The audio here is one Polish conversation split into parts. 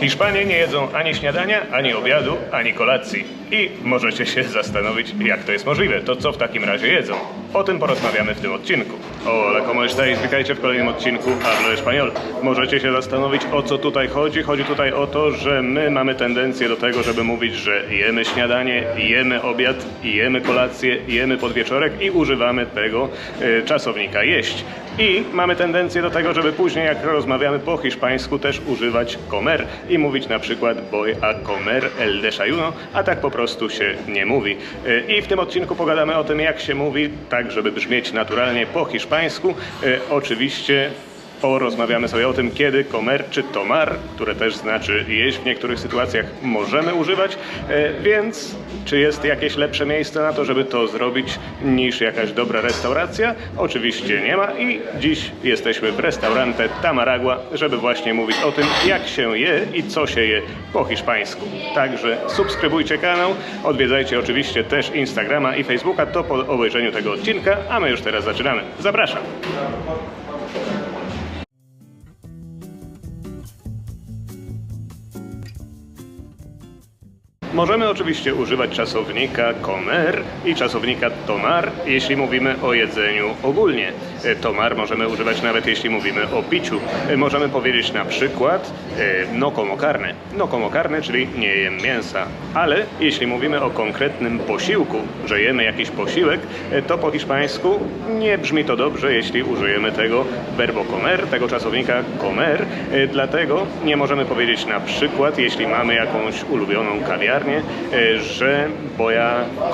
Hiszpanie nie jedzą ani śniadania, ani obiadu, ani kolacji. I możecie się zastanowić, jak to jest możliwe. To co w takim razie jedzą? O tym porozmawiamy w tym odcinku. Hola, como estáis? Witajcie w kolejnym odcinku Hablo Español. Możecie się zastanowić, o co tutaj chodzi. Chodzi tutaj o to, że my mamy tendencję do tego, żeby mówić, że jemy śniadanie, jemy obiad, jemy kolację, jemy podwieczorek i używamy tego e, czasownika jeść. I mamy tendencję do tego, żeby później, jak rozmawiamy po hiszpańsku, też używać comer i mówić na przykład voy a comer el desayuno, a tak po prostu się nie mówi. E, I w tym odcinku pogadamy o tym, jak się mówi, tak żeby brzmieć naturalnie po hiszpańsku. E, Oczywiście Porozmawiamy sobie o tym, kiedy comer czy tomar, które też znaczy jeść w niektórych sytuacjach, możemy używać, e, więc czy jest jakieś lepsze miejsce na to, żeby to zrobić niż jakaś dobra restauracja? Oczywiście nie ma i dziś jesteśmy w restaurante Tamaragua, żeby właśnie mówić o tym, jak się je i co się je po hiszpańsku. Także subskrybujcie kanał, odwiedzajcie oczywiście też Instagrama i Facebooka, to po obejrzeniu tego odcinka, a my już teraz zaczynamy. Zapraszam! Możemy oczywiście używać czasownika comer i czasownika tomar, jeśli mówimy o jedzeniu ogólnie. E, Tomar możemy używać nawet jeśli mówimy o piciu. E, Możemy powiedzieć na przykład e, no como carne. No como carne, czyli nie jem mięsa. Ale jeśli mówimy o konkretnym posiłku, że jemy jakiś posiłek, to po hiszpańsku nie brzmi to dobrze, jeśli użyjemy tego verbo comer, tego czasownika comer. Dlatego nie możemy powiedzieć na przykład, jeśli mamy jakąś ulubioną kawiarnię, że voy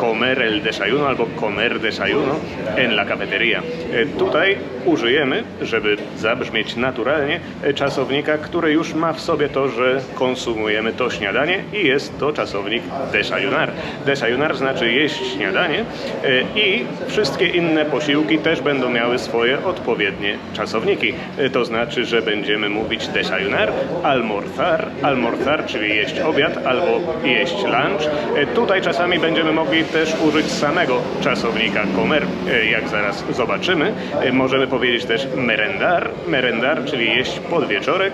comer el desayuno albo comer desayuno en la cafetería. E, Tutaj użyjemy, żeby zabrzmieć naturalnie, e, czasownika, który już ma w sobie to, że konsumujemy to śniadanie i jest to czasownik desayunar. Desayunar znaczy jeść śniadanie e, i wszystkie inne posiłki też będą miały swoje odpowiednie czasowniki. E, To znaczy, że będziemy mówić desayunar, almorzar, almorzar, czyli jeść obiad albo jeść lunch. Tutaj czasami będziemy mogli też użyć samego czasownika comer, jak zaraz zobaczymy. E, Możemy powiedzieć też merendar, merendar, czyli jeść podwieczorek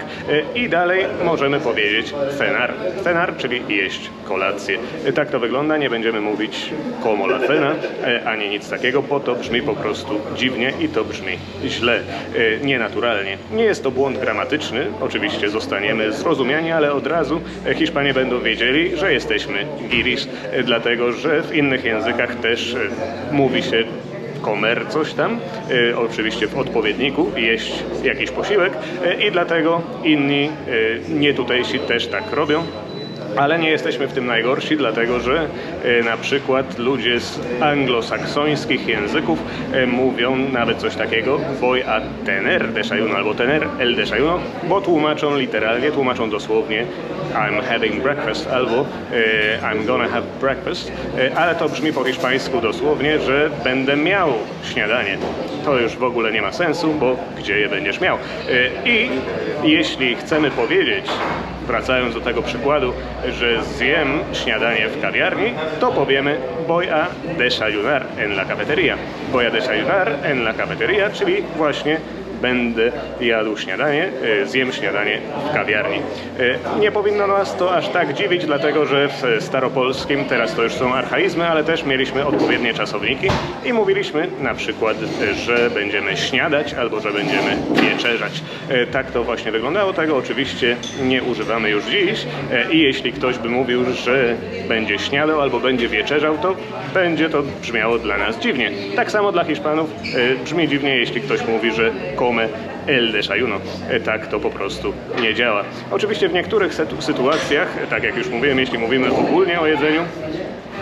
e, i dalej możemy powiedzieć cenar, cenar, czyli jeść kolację. E, Tak to wygląda, nie będziemy mówić como la cena, ani nic takiego, bo to brzmi po prostu dziwnie i to brzmi źle, nienaturalnie. Nie jest to błąd gramatyczny, oczywiście zostaniemy zrozumiani, ale od razu Hiszpanie będą wiedzieli, że jesteśmy giris, e, dlatego że w innych językach też mówi się komer coś tam, e, oczywiście w odpowiedniku, jeść jakiś posiłek e, i dlatego inni e, nie tutejsi też tak robią. Ale nie jesteśmy w tym najgorsi, dlatego że e, na przykład ludzie z anglosaksońskich języków e, mówią nawet coś takiego voy a tener desayuno albo tener el desayuno, bo tłumaczą literalnie, tłumaczą dosłownie I'm having breakfast albo e, I'm gonna have breakfast, ale to brzmi po hiszpańsku dosłownie, że będę miał śniadanie. To już w ogóle nie ma sensu, bo gdzie je będziesz miał? I jeśli chcemy powiedzieć, wracając do tego przykładu, że zjem śniadanie w kawiarni, to powiemy voy a desayunar en la cafetería. Voy a desayunar en la cafetería, czyli właśnie będę jadł śniadanie, e, zjem śniadanie w kawiarni. E, Nie powinno nas to aż tak dziwić, dlatego że w staropolskim, teraz to już są archaizmy, ale też mieliśmy odpowiednie czasowniki i mówiliśmy na przykład, że będziemy śniadać albo że będziemy wieczerzać. E, Tak to właśnie wyglądało, tego oczywiście nie używamy już dziś i jeśli ktoś by mówił, że będzie śniadał albo będzie wieczerzał, to będzie to brzmiało dla nas dziwnie. Tak samo dla Hiszpanów brzmi dziwnie, jeśli ktoś mówi, że come el desayuno. E, Tak to po prostu nie działa. Oczywiście w niektórych sytu- sytuacjach, tak jak już mówiłem, jeśli mówimy ogólnie o jedzeniu,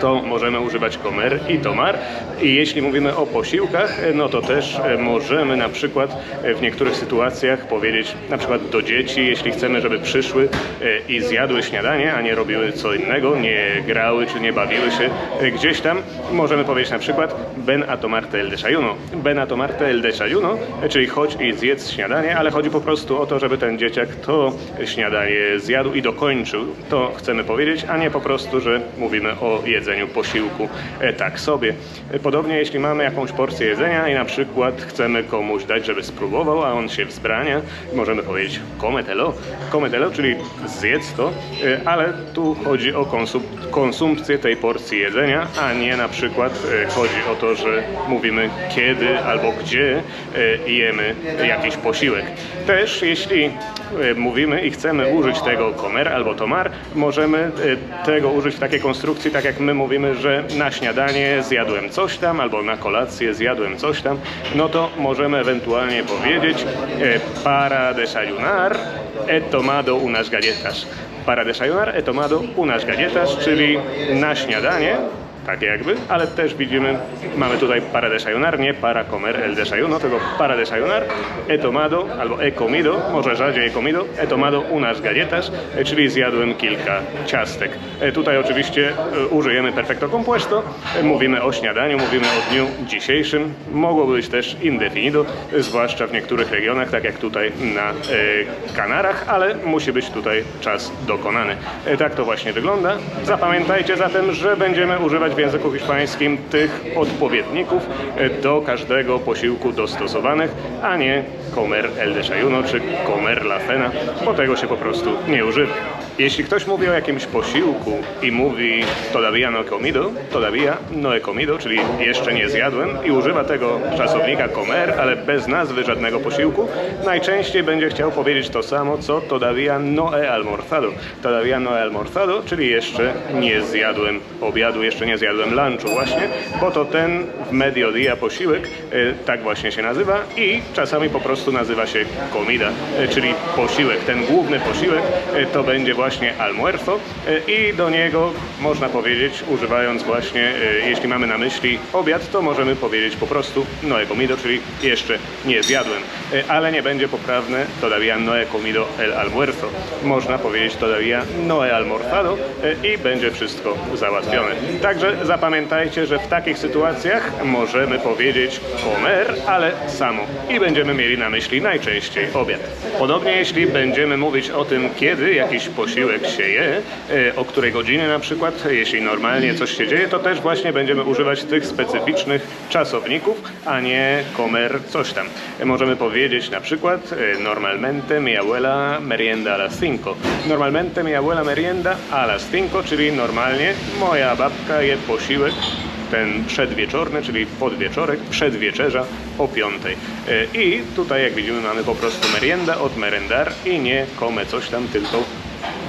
to możemy używać comer i tomar. I jeśli mówimy o posiłkach, e, no to też e, możemy na przykład e, w niektórych sytuacjach powiedzieć na przykład do dzieci, jeśli chcemy, żeby przyszły i zjadły śniadanie, a nie robiły co innego, nie grały czy nie bawiły się gdzieś tam, możemy powiedzieć na przykład ven a tomarte el desayuno. Ven a tomarte el desayuno, czyli chodź i zjedz śniadanie, ale chodzi po prostu o to, żeby ten dzieciak to śniadanie zjadł i dokończył. To chcemy powiedzieć, a nie po prostu, że mówimy o jedzeniu jedzeniu posiłku e, tak sobie. E, Podobnie jeśli mamy jakąś porcję jedzenia i na przykład chcemy komuś dać, żeby spróbował, a on się wzbrania, możemy powiedzieć kometelo, kometelo, czyli zjedz to, e, ale tu chodzi o konsum konsumpcję tej porcji jedzenia, a nie na przykład chodzi o to, że mówimy kiedy albo gdzie jemy jakiś posiłek. Też jeśli mówimy i chcemy użyć tego komer albo tomar, możemy tego użyć w takiej konstrukcji, tak jak my mówimy, że na śniadanie zjadłem coś tam albo na kolację zjadłem coś tam, no to możemy ewentualnie powiedzieć e, para desayunar he tomado unas galletas. Para desayunar he tomado unas galletas, czyli na śniadanie tak jakby, ale też widzimy, mamy tutaj para desayunar, nie para comer el desayuno, tylko para desayunar, he tomado, albo he comido, może rzadziej he comido, he tomado unas galletas, e, czyli zjadłem kilka ciastek. E, Tutaj oczywiście e, użyjemy perfecto compuesto, mówimy o śniadaniu, mówimy o dniu dzisiejszym, mogło być też indefinido, zwłaszcza w niektórych regionach, tak jak tutaj na Kanarach, ale musi być tutaj czas dokonany. Tak to właśnie wygląda. Zapamiętajcie zatem, że będziemy używać w języku hiszpańskim tych odpowiedników do każdego posiłku dostosowanych, a nie comer el desayuno czy comer la cena, bo tego się po prostu nie używa. Jeśli ktoś mówi o jakimś posiłku i mówi todavía no he comido, todavía no he comido, czyli jeszcze nie zjadłem i używa tego czasownika comer, ale bez nazwy żadnego posiłku, najczęściej będzie chciał powiedzieć to samo, co todavía no he almorzado. Todavía no he almorzado, czyli jeszcze nie zjadłem obiadu, jeszcze nie zjadłem lunchu właśnie, bo to ten w posiłek, e, tak właśnie się nazywa i czasami po prostu nazywa się comida, e, czyli posiłek. Ten główny posiłek e, to będzie właśnie almuerzo i do niego można powiedzieć, używając właśnie, jeśli mamy na myśli obiad, to możemy powiedzieć po prostu no he comido, czyli jeszcze nie zjadłem. Ale nie będzie poprawne todavía no he comido el almuerzo. Można powiedzieć todavía no he almorzado i będzie wszystko załatwione. Także zapamiętajcie, że w takich sytuacjach możemy powiedzieć comer, ale samo i będziemy mieli na myśli najczęściej obiad. Podobnie jeśli będziemy mówić o tym, kiedy jakiś posiłek się je, e, o której godzinie na przykład, jeśli normalnie coś się dzieje, to też właśnie będziemy używać tych specyficznych czasowników, a nie comer coś tam. E, Możemy powiedzieć na przykład e, normalmente mi abuela merienda a las cinco. Normalmente mi abuela merienda a las cinco, czyli normalnie moja babka je posiłek ten przedwieczorny, czyli podwieczorek, przedwieczerza o piątej. E, I tutaj jak widzimy mamy po prostu merienda od merendar i nie come coś tam, tylko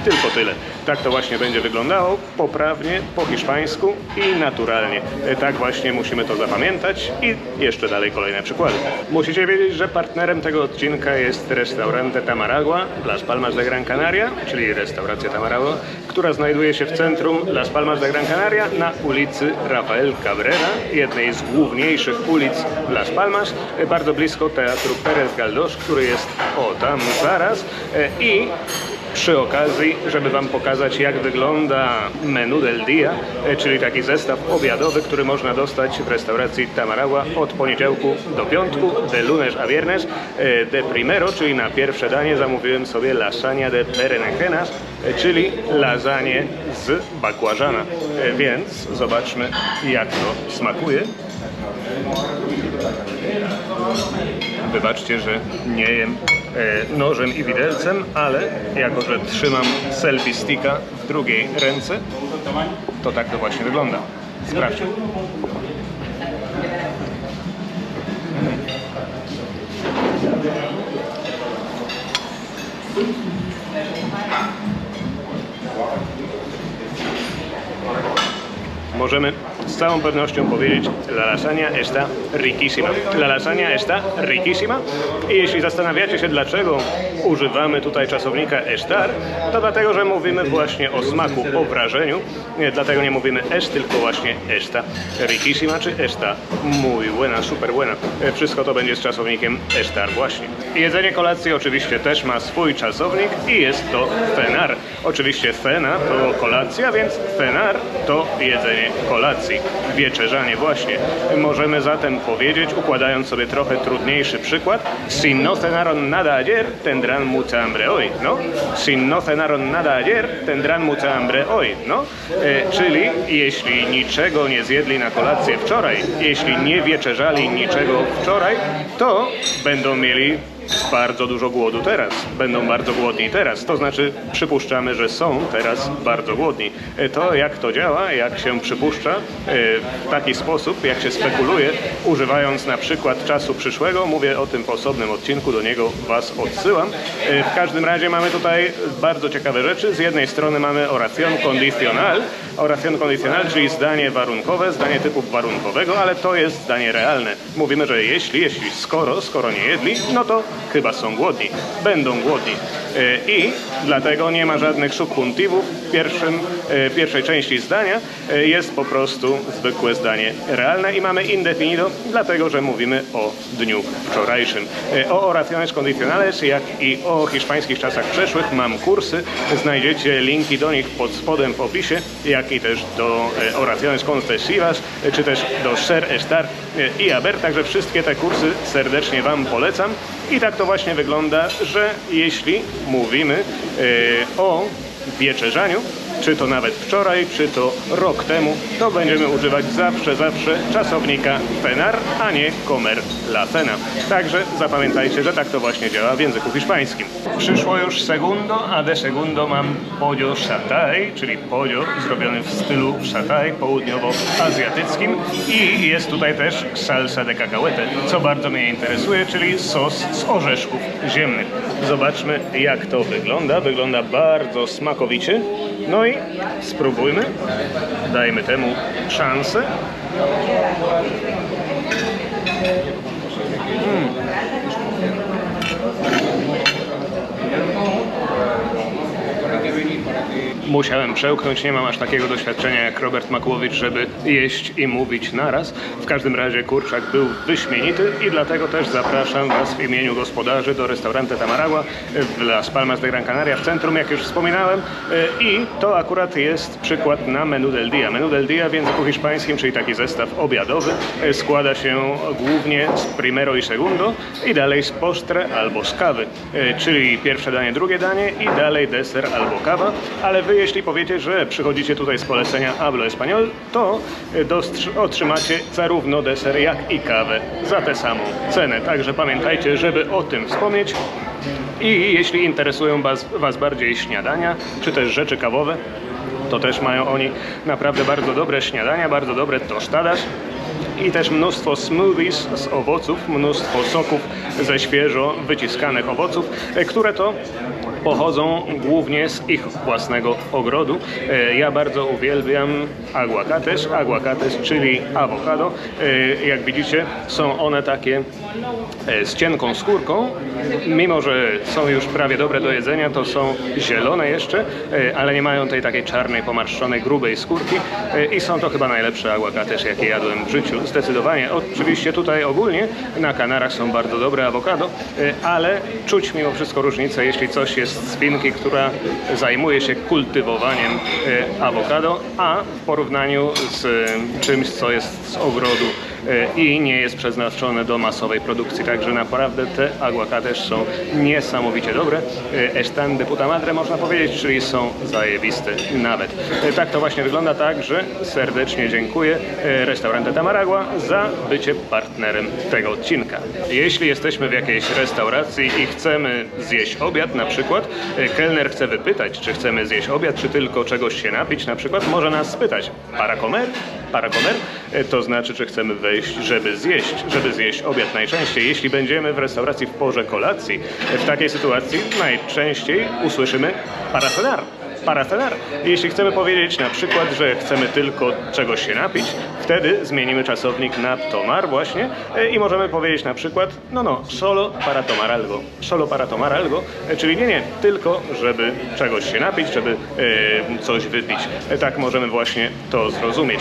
tylko tyle. Tak to właśnie będzie wyglądało, poprawnie, po hiszpańsku i naturalnie. E, Tak właśnie musimy to zapamiętać i jeszcze dalej kolejne przykłady. Musicie wiedzieć, że partnerem tego odcinka jest Restaurante Tamaragua Las Palmas de Gran Canaria, czyli restauracja Tamaragua, która znajduje się w centrum Las Palmas de Gran Canaria na ulicy Rafael Cabrera, jednej z główniejszych ulic Las Palmas, e, bardzo blisko Teatru Pérez Galdós, który jest o tam zaraz E, i przy okazji, żeby Wam pokazać, jak wygląda menu del dia, e, czyli taki zestaw obiadowy, który można dostać w restauracji Tamaragua od poniedziałku do piątku, de lunes a viernes, e, de primero, czyli na pierwsze danie zamówiłem sobie lasagna de berenjenas, e, czyli lasagne z bakłażana. Więc zobaczmy, jak to smakuje. Wybaczcie, że nie jem nożem i widelcem, ale jako, że trzymam selfie sticka w drugiej ręce, to tak to właśnie wygląda. Sprawdźmy. Możemy z całą pewnością powiedzieć La lasagna está riquísima. La lasagna está riquísima i jeśli zastanawiacie się dlaczego używamy tutaj czasownika estar, to dlatego, że mówimy właśnie o smaku, o wrażeniu, nie, dlatego nie mówimy es, tylko właśnie esta riquísima czy esta muy buena, super buena. E, Wszystko to będzie z czasownikiem estar właśnie. Jedzenie kolacji oczywiście też ma swój czasownik i jest to fenar. Oczywiście fena to kolacja, więc fenar to jedzenie kolacji, wieczerzanie właśnie. Możemy zatem powiedzieć, układając sobie trochę trudniejszy przykład. Si no cenaron nada ayer, tendrán mucha hambre hoy, no? Si no cenaron nada ayer, tendrán mucha hambre hoy, no? E, czyli jeśli niczego nie zjedli na kolację wczoraj, jeśli nie wieczerzali niczego wczoraj, to będą mieli bardzo dużo głodu teraz. Będą bardzo głodni teraz. To znaczy przypuszczamy, że są teraz bardzo głodni. E, To jak to działa, jak się przypuszcza e, w taki sposób, jak się spekuluje, używając na przykład czasu przyszłego, mówię o tym w osobnym odcinku, do niego Was odsyłam. E, W każdym razie mamy tutaj bardzo ciekawe rzeczy. Z jednej strony mamy oración condicional, oración condicional, czyli zdanie warunkowe, zdanie typu warunkowego, ale to jest zdanie realne. Mówimy, że jeśli, jeśli, skoro, skoro nie jedli, no to chyba są głodni, będą głodni. E, I dlatego nie ma żadnych subjuntywów w pierwszym, e, pierwszej części zdania. E, Jest po prostu zwykłe zdanie realne i mamy indefinido, dlatego że mówimy o dniu wczorajszym. O oraciones condicionales, jak i o hiszpańskich czasach przeszłych mam kursy. Znajdziecie linki do nich pod spodem w opisie, jak i też do oraciones concesivas, e, czy też do ser, estar i haber. Także wszystkie te kursy serdecznie Wam polecam. I tak to właśnie wygląda, że jeśli mówimy e, o wieczerzaniu, czy to nawet wczoraj, czy to rok temu, to będziemy używać zawsze, zawsze czasownika cenar, a nie comer la cena. Także zapamiętajcie, że tak to właśnie działa w języku hiszpańskim. Przyszło już segundo, a de segundo mam pollo satay, czyli pollo zrobiony w stylu satay południowoazjatyckim i jest tutaj też salsa de cacahuete, co bardzo mnie interesuje, czyli sos z orzeszków ziemnych. Zobaczmy jak to wygląda. Wygląda bardzo smakowicie. No i spróbujmy. Dajmy temu szansę. Musiałem przełknąć, nie mam aż takiego doświadczenia jak Robert Makłowicz, żeby jeść i mówić naraz. W każdym razie kurczak był wyśmienity i dlatego też zapraszam Was w imieniu gospodarzy do restaurante Tamaragua w Las Palmas de Gran Canaria w centrum, jak już wspominałem. E, I to akurat jest przykład na menu del dia. Menu del dia w języku hiszpańskim, czyli taki zestaw obiadowy, e, składa się głównie z primero i segundo i dalej z postre albo z kawy, E, czyli pierwsze danie, drugie danie i dalej deser albo kawa, ale wy jeśli powiecie, że przychodzicie tutaj z polecenia Hablo Español, to e, otrzymacie zarówno deser, jak i kawę za tę samą cenę. Także pamiętajcie, żeby o tym wspomnieć. I jeśli interesują was, was bardziej śniadania, czy też rzeczy kawowe, to też mają oni naprawdę bardzo dobre śniadania, bardzo dobre tostadas i też mnóstwo smoothies z owoców, mnóstwo soków ze świeżo wyciskanych owoców, e, które to pochodzą głównie z ich własnego ogrodu. E, Ja bardzo uwielbiam aguacates, aguacates, czyli awokado. E, Jak widzicie, są one takie z cienką skórką. Mimo, że są już prawie dobre do jedzenia, to są zielone jeszcze, ale nie mają tej takiej czarnej, pomarszczonej, grubej skórki i są to chyba najlepsze aguacates, jakie jadłem w życiu. Zdecydowanie. Oczywiście tutaj ogólnie na Kanarach są bardzo dobre awokado, e, ale czuć mimo wszystko różnicę, jeśli coś jest z finki, która zajmuje się kultywowaniem e, awokado, a w porównaniu z e, czymś, co jest z ogrodu i nie jest przeznaczone do masowej produkcji. Także naprawdę te aguacates są niesamowicie dobre. E, Están de puta madre można powiedzieć, czyli są zajebiste nawet. E, Tak to właśnie wygląda, tak, że serdecznie dziękuję e, Restaurante Tamaragua za bycie partnerem tego odcinka. Jeśli jesteśmy w jakiejś restauracji i chcemy zjeść obiad na przykład, e, kelner chce wypytać, czy chcemy zjeść obiad, czy tylko czegoś się napić na przykład, może nas spytać, para comer? Para comer? E, To znaczy, czy chcemy wejść, żeby zjeść, żeby zjeść obiad najczęściej. Jeśli będziemy w restauracji w porze kolacji, e, w takiej sytuacji najczęściej usłyszymy para cenar. Para cenar. Jeśli chcemy powiedzieć na przykład, że chcemy tylko czegoś się napić, wtedy zmienimy czasownik na tomar właśnie e, i możemy powiedzieć na przykład, no no, solo para tomar algo. Solo para tomar algo, e, czyli nie, nie, tylko żeby czegoś się napić, żeby e, coś wypić. Tak możemy właśnie to zrozumieć.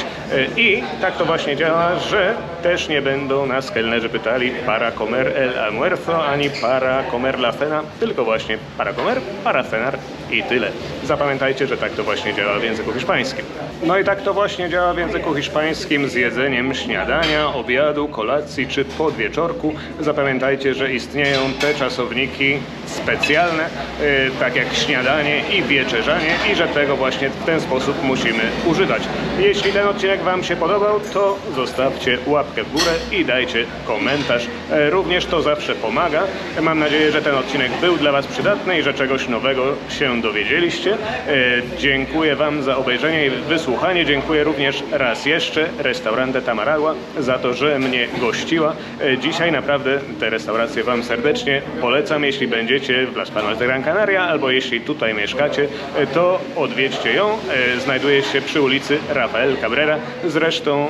I tak to właśnie działa, że też nie będą nas kelnerzy pytali para comer el almuerzo, ani para comer la cena, tylko właśnie para comer, para cenar i tyle. Zapamiętajcie pamiętajcie, że tak to właśnie działa w języku hiszpańskim. No i tak to właśnie działa w języku hiszpańskim z jedzeniem śniadania, obiadu, kolacji czy podwieczorku. Zapamiętajcie, że istnieją te czasowniki specjalne, y, tak jak śniadanie i wieczerzanie i że tego właśnie w ten sposób musimy używać. Jeśli ten odcinek Wam się podobał, to zostawcie łapkę w górę i dajcie komentarz. E, Również to zawsze pomaga. Mam nadzieję, że ten odcinek był dla Was przydatny i że czegoś nowego się dowiedzieliście. E, Dziękuję Wam za obejrzenie i wysłuchanie. Dziękuję również raz jeszcze Restaurante Tamaragua za to, że mnie gościła. E, Dzisiaj naprawdę tę restaurację Wam serdecznie polecam. Jeśli będziecie w Las Palmas de Gran Canaria albo jeśli tutaj mieszkacie, e, to odwiedźcie ją. Znajduje się przy ulicy Rafael Cabrera. Zresztą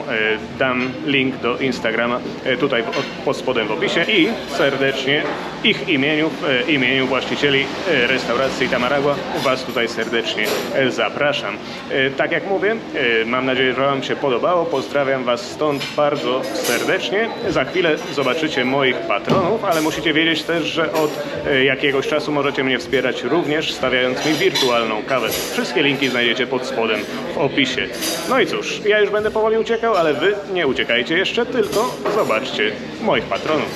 dam link do Instagrama tutaj pod spodem w opisie i serdecznie ich imieniu, w e, imieniu właścicieli e, restauracji Tamaragua Was tutaj serdecznie e, zapraszam. Tak jak mówię, mam nadzieję, że Wam się podobało. Pozdrawiam Was stąd bardzo serdecznie. Za chwilę zobaczycie moich patronów, ale musicie wiedzieć też, że od jakiegoś czasu możecie mnie wspierać również stawiając mi wirtualną kawę. Wszystkie linki znajdziecie pod spodem w opisie. No i cóż, ja już będę powoli uciekał, ale Wy nie uciekajcie jeszcze, tylko zobaczcie moich patronów.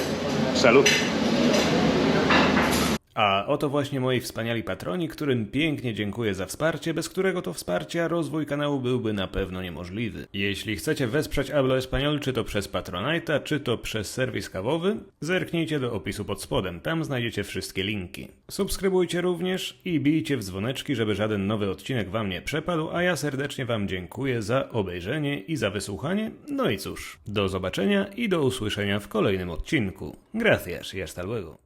Salut! A oto właśnie moi wspaniali patroni, którym pięknie dziękuję za wsparcie, bez którego to wsparcia rozwój kanału byłby na pewno niemożliwy. Jeśli chcecie wesprzeć Hablo Español, czy to przez Patronite'a, czy to przez serwis kawowy, zerknijcie do opisu pod spodem, tam znajdziecie wszystkie linki. Subskrybujcie również i bijcie w dzwoneczki, żeby żaden nowy odcinek wam nie przepadł, a ja serdecznie wam dziękuję za obejrzenie i za wysłuchanie. No i cóż, do zobaczenia i do usłyszenia w kolejnym odcinku. Gracias y hasta luego.